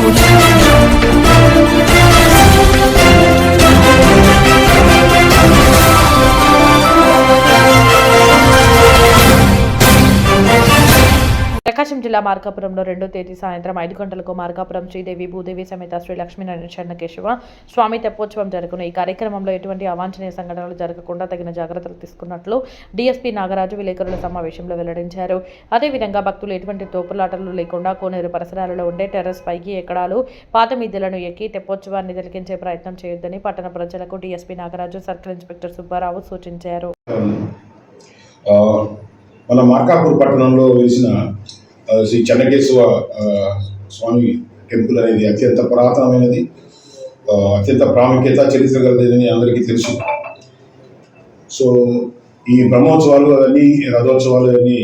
Saúde. ప్రకాశం జిల్లా మార్కాపురంలో రెండో తేదీ సాయంత్రం ఐదు గంటలకు మార్కాపురం శ్రీదేవి భూదేవి సమేత శ్రీ లక్ష్మీనారాయణ చెన్నకేశవ స్వామి తెప్పోత్సవం జరుగును. ఈ కార్యక్రమంలో ఎటువంటి అవాంఛనీయ సంఘటనలు జరగకుండా తగిన జాగ్రత్తలు తీసుకున్నట్లు డీఎస్పీ నాగరాజు విలేకరుల సమావేశంలో వెల్లడించారు. అదేవిధంగా భక్తులు ఎటువంటి తోపులాటలు లేకుండా కోనేరు పరిసరాలలో ఉండే టెర్రస్ పైకి ఎక్కడాలు పాత మిద్దెలను ఎక్కి తెప్పోత్సవాన్ని తిలకించే ప్రయత్నం చేయొద్దని పట్టణ ప్రజలకు DSP Nagaraju circle inspector Subbarao సూచించారు. మన మార్కాపూర్ పట్టణంలో వేసిన శ్రీ చెన్నకేశవ స్వామి టెంపుల్ అనేది అత్యంత పురాతనమైనది. అత్యంత ప్రాముఖ్యత చరిత్ర కలదని అందరికీ తెలుసు. సో ఈ బ్రహ్మోత్సవాలు అవన్నీ రథోత్సవాలు అవన్నీ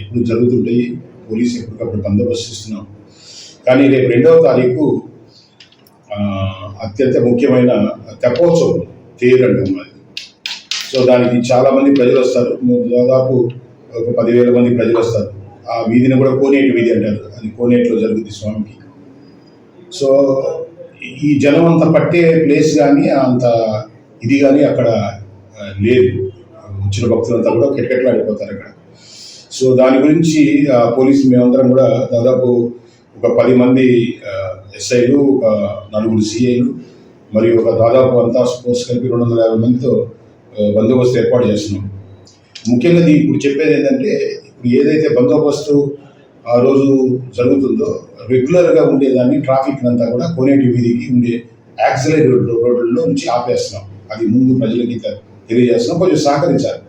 ఎప్పుడు జరుగుతుంటాయి పోలీసు ఎప్పటికప్పుడు బందోబస్తు ఇస్తున్నాం. కానీ రేపు రెండవ తారీఖు అత్యంత ముఖ్యమైన తెప్పోత్సవం తేరు అంటాం సో దానికి చాలా మంది ప్రజలు వస్తారు. దాదాపు ఒక పదివేల మంది ప్రజలు వస్తారు. ఆ వీధిని కూడా కోనేటి వీధి అంటారు. అది కోనేటిలో జరుగుతుంది స్వామికి. సో ఈ జనం అంత పట్టే ప్లేస్ కానీ అంత ఇది కానీ అక్కడ లేదు. వచ్చిన భక్తులంతా కూడా కిటకిటలాడిపోతారు అక్కడ. సో దాని గురించి పోలీసు మేమందరం కూడా దాదాపు ఒక పది మంది ఎస్ఐలు ఒక నలుగురు సిఐలు మరియు ఒక దాదాపు అంతా స్పోర్ట్స్ కలిపి రెండు వందల యాభై మందితో బందోబస్తు ఏర్పాటు చేస్తున్నాం. ముఖ్యంగా ఇది ఇప్పుడు చెప్పేది ఏంటంటే ఏదైతే బందోబస్తు ఆ రోజు జరుగుతుందో రెగ్యులర్గా ఉండేదాన్ని ట్రాఫిక్ అంతా కూడా కోనేటి వీధికి ఉండే యాక్సిలేట్ రోడ్లలో నుంచి ఆపేస్తున్నాం. అది ముందు ప్రజలకి తెలియజేస్తున్నాం కొంచెం సహకరించాలి.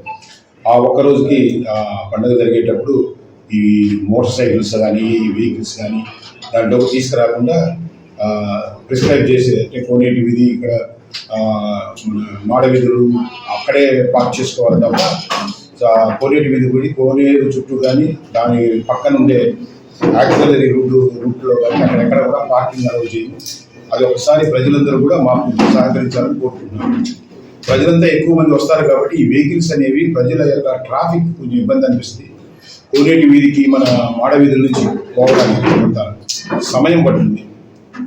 ఆ ఒక్క రోజుకి ఆ పండుగ జరిగేటప్పుడు ఈ మోటార్ సైకిల్స్ కానీ ఈ వెహికల్స్ కానీ దాంట్లో తీసుకురాకుండా ప్రిస్క్రైబ్ చేసే అంటే కోనేటి వీధి ఇక్కడ మన మాడ వీధులు అక్కడే పార్క్ చేసుకోవాలి తప్ప కోనేటి మీద కూడా కోనేరు చుట్టూ కానీ దాని పక్కన ఉండే యాక్సిలరీ రూట్ రూట్లో కానీ అక్కడెక్కడ కూడా పార్కింగ్ అలౌ చేయము. అది ఒకసారి ప్రజలందరూ కూడా మాకు సహకరించాలని కోరుకుంటున్నాను ప్రజలంతా ఎక్కువ మంది వస్తారు కాబట్టి ఈ వెహికల్స్ అనేవి ప్రజల యొక్క ట్రాఫిక్ కొంచెం ఇబ్బంది అనిపిస్తుంది. కోనేటి వీధికి మన మాడ వీధుల నుంచి పోవడానికి కొంత సమయం పడుతుంది.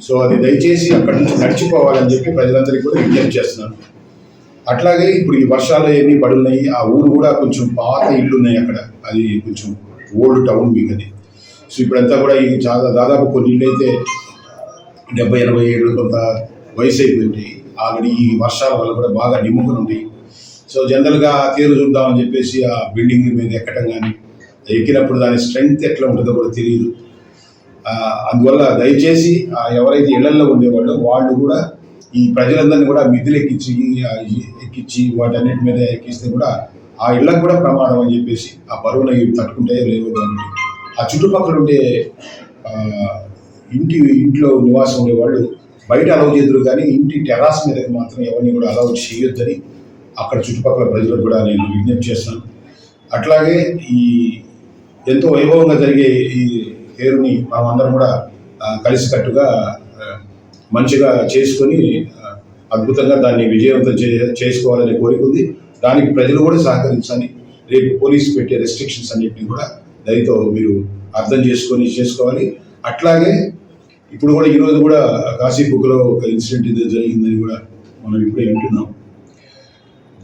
సో అది దయచేసి అక్కడి నుంచి నడిచిపోవాలని చెప్పి ప్రజలందరికీ కూడా విజ్ఞప్తి చేస్తున్నాను. అట్లాగే ఇప్పుడు ఈ వర్షాలు ఏమి పడున్నాయి ఆ ఊరు కూడా కొంచెం పాత ఇళ్ళు ఉన్నాయి అక్కడ. అది కొంచెం ఓల్డ్ టౌన్ మీకు సో ఇప్పుడంతా కూడా ఈ చాలా దాదాపు కొన్ని ఇళ్ళు అయితే డెబ్బై ఎనభై ఏళ్ళు కొంత వయసు అయిపోయింది ఆల్రెడీ ఈ వర్షాల వల్ల కూడా బాగా నిమ్ముకుని ఉంటాయి సో జనరల్గా తీరు చూద్దామని చెప్పేసి ఆ బిల్డింగ్ మీద ఎక్కడం కానీ ఎక్కినప్పుడు దాని స్ట్రెంగ్త్ ఎట్లా ఉంటుందో కూడా తెలియదు అందువల్ల దయచేసి ఎవరైతే ఇళ్ళలో ఉండేవాళ్ళో వాళ్ళు కూడా ఈ ప్రజలందరినీ కూడా మిద్దులు ఎక్కించి ఎక్కించి వాటన్నిటి మీద ఎక్కిస్తే కూడా ఆ ఇళ్ళకు కూడా ప్రమాదం అని చెప్పేసి ఆ బరువును ఇవి తట్టుకుంటాయో లేవో కాబట్టి ఆ చుట్టుపక్కల ఉండే ఇంటి ఇంట్లో నివాసం ఉండేవాళ్ళు బయట అలౌ చేద్దరు కానీ ఇంటి టెరాస్ మీద మాత్రం ఎవరిని కూడా అలౌ చేయొద్దని అక్కడ చుట్టుపక్కల ప్రజలకు కూడా నేను విజ్ఞప్తి చేస్తాను. అట్లాగే ఈ ఎంతో వైభవంగా జరిగే ఈ తేరుని మనం అందరం కూడా కలిసికట్టుగా మంచిగా చేసుకొని అద్భుతంగా దాన్ని విజయవంతం చే చేసుకోవాలనే కోరిక ఉంది. దానికి ప్రజలు కూడా సహకరించాలి. రేపు పోలీసు పెట్టే రెస్ట్రిక్షన్స్ అన్నింటినీ కూడా దయతో మీరు అర్థం చేసుకొని చేసుకోవాలి. అట్లాగే ఇప్పుడు కూడా ఈరోజు కూడా కాశీపుక్లో ఒక ఇన్సిడెంట్ ఇది జరిగిందని కూడా మనం ఇప్పుడే వింటున్నాం.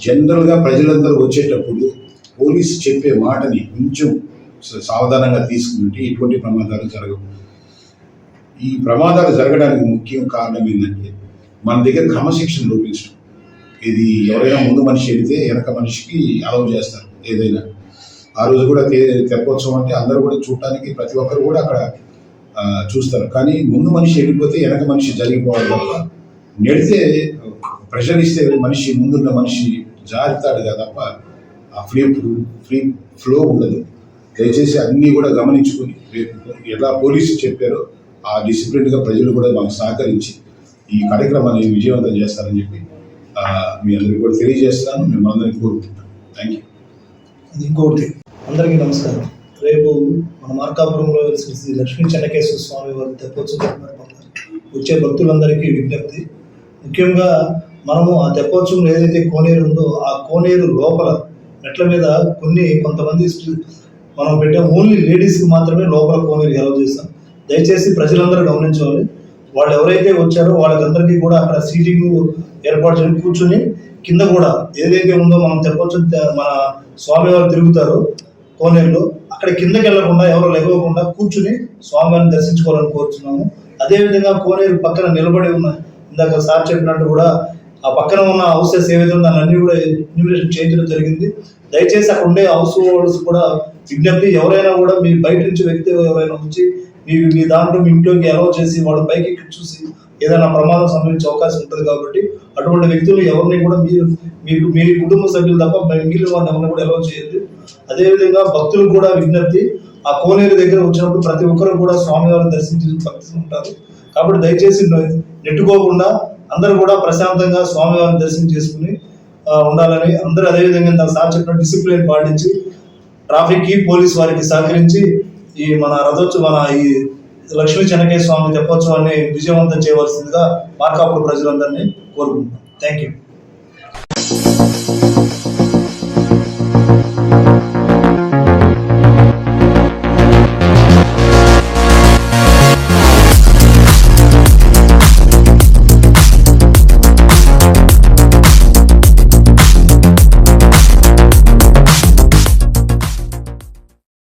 జనరల్గా ప్రజలందరూ వచ్చేటప్పుడు పోలీసు చెప్పే మాటని కొంచెం స- సావధానంగా తీసుకుంటే ఎటువంటి ప్రమాదాలు జరగవు. ఈ ప్రమాదాలు జరగడానికి ముఖ్యం కారణం ఏంటంటే మన దగ్గర క్రమశిక్షణ లోపించడం. ఇది ఎవరైనా ముందు మనిషి వెళితే వెనక మనిషికి అలౌ చేస్తారు ఏదైనా. ఆ రోజు కూడా తెప్పోత్సవం అంటే అందరూ కూడా చూడటానికి ప్రతి ఒక్కరు కూడా అక్కడ చూస్తారు. కానీ ముందు మనిషి వెళ్ళిపోతే వెనక మనిషి జరిగిపోవడం తప్ప నెడితే ప్రెషర్ ఇస్తే మనిషి ముందున్న మనిషి జారుతాడు కదా తప్ప ఆ ఫ్రీ ఫ్రీ ఫ్లో ఉండదు. దయచేసి అన్నీ కూడా గమనించుకొని రేపు ఎలా పోలీసు చెప్పారో ఆ డిసిప్లిన్గా ప్రజలు కూడా మాకు సహకరించి ఈ కార్యక్రమాన్ని విజయవంతం చేస్తారని చెప్పి మీ అందరికీ కూడా తెలియజేస్తాను మిమ్మల్ని అందరికీ కోరుకుంటాను థ్యాంక్ యూ ఇంకోటి ఇంకొకటి. అందరికీ నమస్కారం. రేపు మన మార్కాపురంలో శ్రీ శ్రీ లక్ష్మీ చెన్నకేశ్వర స్వామి వారి తెప్పోత్సవం వచ్చే భక్తులందరికీ విజ్ఞప్తి. ముఖ్యంగా మనము ఆ తెప్పోత్సవం ఏదైతే కోనేరు ఉందో ఆ కోనేరు లోపల మెట్ల మీద కొన్ని కొంతమంది మనం పెట్టాం ఓన్లీ లేడీస్కి మాత్రమే లోపల కోనేరు అలౌ చేస్తాం. దయచేసి ప్రజలందరూ గమనించాలి వాళ్ళు ఎవరైతే వచ్చారో వాళ్ళకందరికీ కూడా అక్కడ సీటింగ్ ఏర్పాటు చేసి కూర్చుని కింద కూడా ఏదైతే ఉందో మనం తెప్పొచ్చు మన స్వామివారు తిరుగుతారు కోనేరులో అక్కడ కిందకి వెళ్ళకుండా ఎవరు లెగవకుండా కూర్చుని స్వామివారిని దర్శించుకోవాలని కోరుతున్నాము అదేవిధంగా కోనేరు పక్కన నిలబడి ఉన్న ఇందాక సార్ చెప్పినట్టు కూడా ఆ పక్కన ఉన్న హౌసెస్ ఏవైతే ఉందో దాన్ని అన్ని కూడా ఇన్యూమినేషన్ చేయడం జరిగింది. దయచేసి అక్కడ ఉండే హౌస్ హోల్డర్స్ కూడా విజ్ఞప్తి ఎవరైనా కూడా మీ బయట నుంచి వ్యక్తి ఎవరైనా వచ్చి మీ మీ దాంట్లో మీ ఇంట్లోకి అలౌ చేసి వాళ్ళ పైకి చూసి ఏదైనా ప్రమాదం సంభవించే అవకాశం ఉంటుంది కాబట్టి అటువంటి వ్యక్తులు ఎవరిని కూడా మీరు మీకు మీ కుటుంబ సభ్యులు తప్ప మిగిలిన వారిని ఎవరిని కూడా అలౌ చేయొద్దు. అదేవిధంగా భక్తులు కూడా విజ్ఞప్తి ఆ కోనేరు దగ్గర వచ్చినప్పుడు ప్రతి ఒక్కరు కూడా స్వామివారిని దర్శించి భక్తులు ఉంటారు. కాబట్టి దయచేసి నెట్టుకోకుండా అందరూ కూడా ప్రశాంతంగా స్వామివారిని దర్శనం చేసుకుని ఉండాలని అందరూ అదేవిధంగా ఇందాక సార్ చెప్పిన డిసిప్లిన్ పాటించి ట్రాఫిక్కి పోలీస్ వారికి సహకరించి ఈ మన రథోత్సవ మన ఈ లక్ష్మీ చెనకేశ్వర స్వామి తెప్పోత్సవాన్ని విజయవంతం చేయవలసిందిగా మార్కాపురం ప్రజలందరినీ కోరుకుంటున్నాం. Thank you